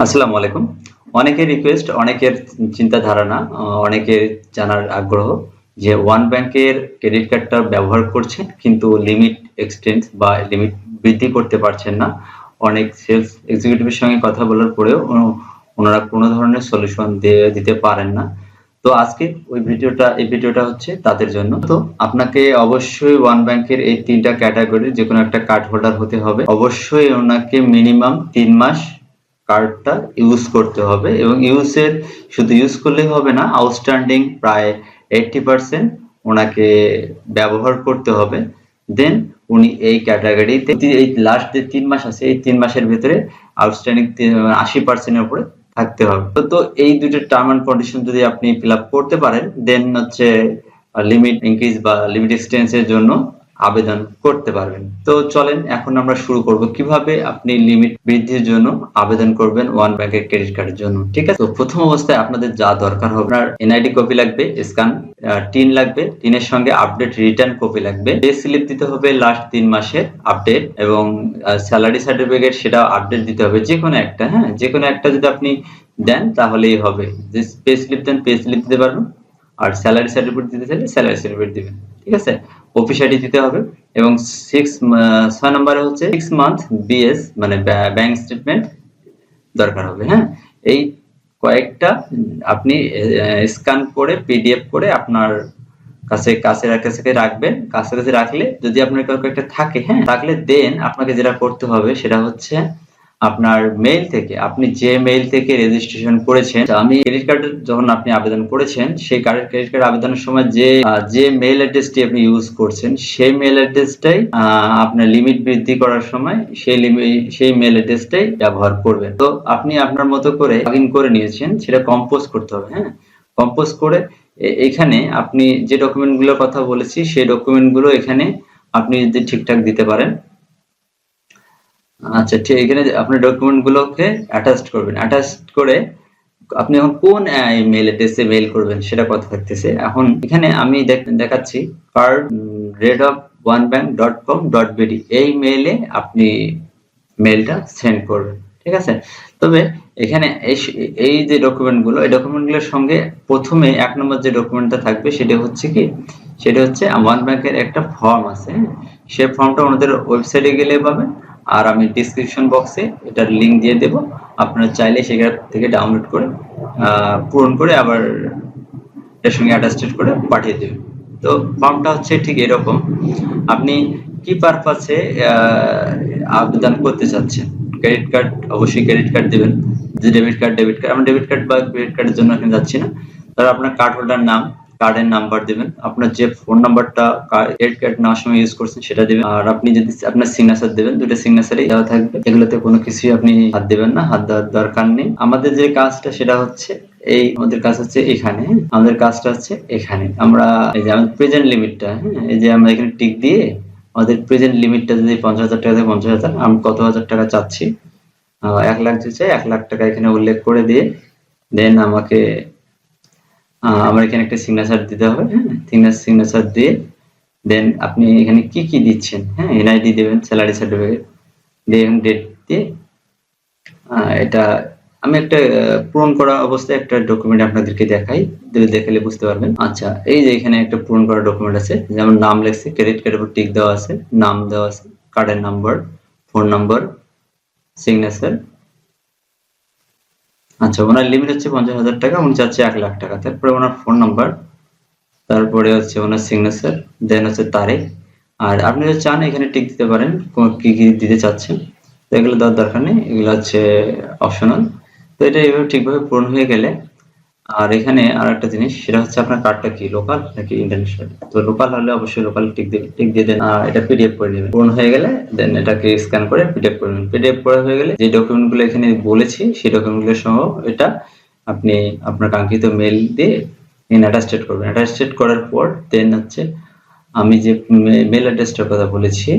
আসসালামু আলাইকুম। অনেকের রিকোয়েস্ট অনেকের চিন্তা ধারণা অনেকের জানার আগ্রহ যে ওয়ান ব্যাংকের ক্রেডিট কার্ডটা ব্যবহার করছেন কিন্তু লিমিট এক্সটেন্ড বা লিমিট বৃদ্ধি করতে পারছেন না। অনেক সেলস এক্সিকিউটিভের সঙ্গে কথা বলার পরেও ওনারা কোনো ধরনের সলিউশন দিয়ে দিতে পারেন না। তো আজকে ওই ভিডিওটা, এই ভিডিওটা হচ্ছে তাদের জন্য। তো আপনাকে অবশ্যই ওয়ান ব্যাংকের এই তিনটা ক্যাটাগরির যে কোনো একটা কার্ড হোল্ডার হতে হবে। অবশ্যই ওনাকে মিনিমাম তিন মাস কার্ডটা ইউজ করতে হবে এবং ইউজের শুধু ইউজ করলেই হবে না আউটস্ট্যান্ডিং প্রায় এইটটি পার্সেন্ট ওনাকে ব্যবহার করতে হবে। দেন উনি এই ক্যাটাগরিতে এই লাস্ট যে তিন মাস আছে, এই তিন মাসের ভিতরে আউটস্ট্যান্ডিং আশি পার্সেন্টের উপরে থাকতে হবে। তো এই দুটো টার্ম অ্যান্ড কন্ডিশন যদি আপনি ফিল আপ করতে পারেন দেন হচ্ছে লিমিট ইনক্রিজ বা লিমিট এক্সটেন্সের জন্য আবেদন করতে পারবেন। তো চলেন, এখন আমরা শুরু করব কীভাবে আপনি লিমিট বৃদ্ধির জন্য আবেদন করবেন ওয়ান ব্যাংকের ক্রেডিট কার্ডের জন্য, ঠিক আছে? তো প্রথম অবস্থায় আপনাদের যা দরকার হবে, আপনার এনআইডি কপি লাগবে, স্ক্যান টিন লাগবে, টিনের সঙ্গে আপডেট রিটার্ন কপি লাগবে। পে স্লিপ দিতে হবে লাস্ট তিন মাসের আপডেট এবং স্যালারি সার্টিফিকেট সেটা আপডেট দিতে হবে যে কোনো একটা হ্যাঁ? যে কোনো একটা যদি আপনি দেন তাহলেই হবে। যে পে স্লিপ দেন, পে স্লিপ দিতে পারবেন। আর স্যালারি সার্টিফিকেট দিতে চাইলে স্যালারি সার্টিফিকেট দিবেন, ঠিক আছে? অফিস আইডি দিতে হবে এবং সিক্স ছয় নম্বরে হচ্ছে সিক্স মান্থ বিএস মানে ব্যাংক স্টেটমেন্ট দরকার হবে হ্যাঁ? এই কয়েকটা আপনি স্ক্যান করে পিডিএফ করে আপনার কাছে কাছে কাছে রাখবেন। কাছে কাছে রাখলে যদি আপনার কয়েকটা থাকে হ্যাঁ? থাকলে দেন, আপনাকে যেটা করতে হবে সেটা হচ্ছে আপনার মেইল থেকে, আপনি যে মেইল থেকে রেজিস্ট্রেশন করেছেন আমি ক্রেডিট কার্ডের যখন আপনি আবেদন করেছেন, সেই কার্ডের ক্রেডিট কার্ড আবেদনের সময় যে যে মেইল অ্যাড্রেসটি আপনি ইউজ করছেন, সেই মেইল অ্যাড্রেসটাই আপনার লিমিট বৃদ্ধি করার সময় সেই সেই মেইল অ্যাড্রেসটাই ব্যবহার করবেন। তো আপনি আপনার মতো করে লগ করে নিয়েছেন, সেটা কম্পোজ করতে হবে হ্যাঁ? কম্পোজ করে এখানে আপনি যে ডকুমেন্টগুলোর কথা বলেছি, সেই ডকুমেন্টগুলো এখানে আপনি যদি ঠিকঠাক দিতে পারেন আচ্ছা ঠিক, এখানে আপনি ডকুমেন্ট গুলোকে অ্যাটাচড করবেন। অ্যাটাচড করে আপনি এখন কোন মেল অ্যাড্রেসে মেল করবেন সেটা কথা থাকতেছে। এখন এখানে আমি দেখ- দেখাচ্ছি card rate of one bank dot com dot B D এই মেইলে আপনি মেলটা সেন্ড করবেন, ঠিক আছে? তবে এখানে এই যে ডকুমেন্টগুলো, এই ডকুমেন্টগুলোর সঙ্গে প্রথমে এক নম্বর যে ডকুমেন্টটা থাকবে সেটা হচ্ছে কি? সেটা হচ্ছে ওয়ান ব্যাংকের একটা ফর্ম আছে হ্যাঁ? সেই ফর্মটা ওনাদের ওয়েবসাইটে গেলে পাবেন। আর আমি ডিসক্রিপশন বক্সে এটার লিঙ্ক দিয়ে দেব। আপনারা চাইলে সেখান থেকে ডাউনলোড করে পূরণ করে আবার এর সঙ্গে অ্যাটাস্টেড করে পাঠিয়ে দেবেন। তো ফর্মটা হচ্ছে ঠিক এরকম। আপনি কি পারপাসে আবেদন করতে চাচ্ছেন? ক্রেডিট কার্ড অবশ্যই ক্রেডিট কার্ড দেবেন। যে ডেবিট কার্ড ডেবিট কার্ড আমরা ডেবিট কার্ড বা ক্রেডিট কার্ডের জন্য এখানে যাচ্ছি না। তাহলে আপনার কার্ড হোল্ডার নাম কার্ডের নাম্বার দিবেন। আপনার যে ফোন নাম্বারটা ক্রেডিট কার্ড নেওয়ার সময় ইউজ করছেন সেটা দিবেন। আর আপনি যদি আপনার সিগনেচার দেবেন, দুটো সিগনেচারই দেওয়া থাকবে। এগুলোতে কোনো কিছুই আপনি হাত দিবেন না, হাত দেওয়ার দরকার নেই। আমাদের যে কাজটা সেটা হচ্ছে এই, আমাদের কাজ হচ্ছে এখানে হ্যাঁ? আমাদের কাজটা হচ্ছে এখানে। আমরা এই যে আমাদের প্রেজেন্ট লিমিটটা হ্যাঁ? এই যে আমরা এখানে টিক দিয়ে আমাদের প্রেজেন্ট লিমিটটা যদি পঞ্চাশ হাজার টাকা থেকে পঞ্চাশ হাজার, আমি কত হাজার টাকা চাচ্ছি? এক লাখ চাই এক লাখ টাকা এখানে উল্লেখ করে দিয়ে দেন আমাকে আমার এখানে একটা সিগনেচার দিতে হবে হ্যাঁ? সিগনেচার দিয়ে দেন আপনি এখানে কি কি দিচ্ছেন হ্যাঁ? এনআইডি দেবেন স্যালারি সার্টিফিকেট দিয়ে ডেট দিয়ে এটা আমি একটা পূরণ করা অবস্থায় একটা ডকুমেন্ট আপনাদেরকে দেখাই দেখালে বুঝতে পারবেন। আচ্ছা এই যে এখানে একটা পূরণ করা ডকুমেন্ট আছে, যেমন নাম লেখছে ক্রেডিট কার্ডের উপর টিক দেওয়া আছে, নাম দেওয়া আছে কার্ডের নাম্বার ফোন নাম্বার সিগনেচার আচ্ছা ওনার লিমিট হচ্ছে পঞ্চাশ হাজার টাকা, উনি চাচ্ছে এক লাখ টাকা। তারপরে ওনার ফোন নাম্বার তারপরে হচ্ছে ওনার সিগনেচার দেন হচ্ছে তারিখ। আর আপনি যদি চান এখানে টিক দিতে পারেন, কি কি দিতে চাচ্ছেন, তো এগুলো দেওয়ার দরকার নেই, এগুলো হচ্ছে অপশনাল তো এটা এভাবে ঠিকভাবে পূরণ হয়ে গেলে আর এখানে আর একটা জিনিস, সেটা হচ্ছে আপনার কার্ডটা কি লোকাল নাকি ইন্টারন্যাশনাল তো লোকাল হলে অবশ্যই লোকাল টিক দিবেন টিক দিয়ে দেন, আর এটা পিডিএফ করে নেবেন। পূরণ হয়ে গেলে দেন এটাকে স্ক্যান করে পিডিএফ করে নেবেন। পিডিএফ করা হয়ে গেলে যে ডকুমেন্টগুলো এখানে বলেছি, সেই ডকুমেন্টগুলোর সহ এটা আপনি আপনার কাঙ্ক্ষিত মেল দিয়ে অ্যাটাস্টেড করবেন। অ্যাটাস্টেড করার পর দেন হচ্ছে আমি যে মেল অ্যাড্রেসটার কথা বলেছি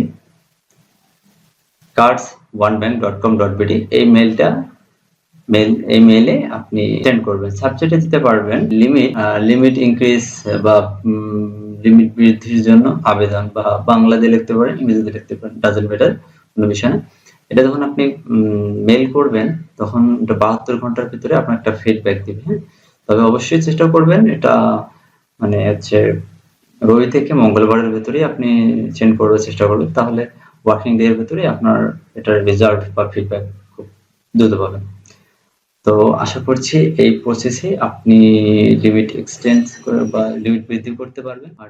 cards one bank dot com dot B D এই মেলটা মেল এই মেলে আপনি সেন্ড করবেন। সাবজেক্টে দিতে পারবেন লিমিট লিমিট ইনক্রিজ বা লিমিট বৃদ্ধির জন্য আবেদন বা বাংলা লিখতে পারেন, ইংরেজিতে লিখতে পারেন ডাজেন্ট ম্যাটার কোনো বিষয় না। এটা যখন আপনি মেল করবেন, তখন এটা বাহাত্তর ঘণ্টার ভিতরে আপনার একটা ফিডব্যাক দিবে হ্যাঁ? তবে অবশ্যই চেষ্টা করবেন এটা মানে হচ্ছে রবি থেকে মঙ্গলবারের ভেতরেই আপনি সেন্ড করার চেষ্টা করবেন, তাহলে ওয়ার্কিং ডে এর ভেতরে আপনার এটার রেজাল্ট বা ফিডব্যাক খুব দ্রুত পাবেন। তো আশা করছি এই প্রসেসে আপনি লিমিট এক্সটেন্ড বা লিমিট বৃদ্ধি করতে পারবেন। আর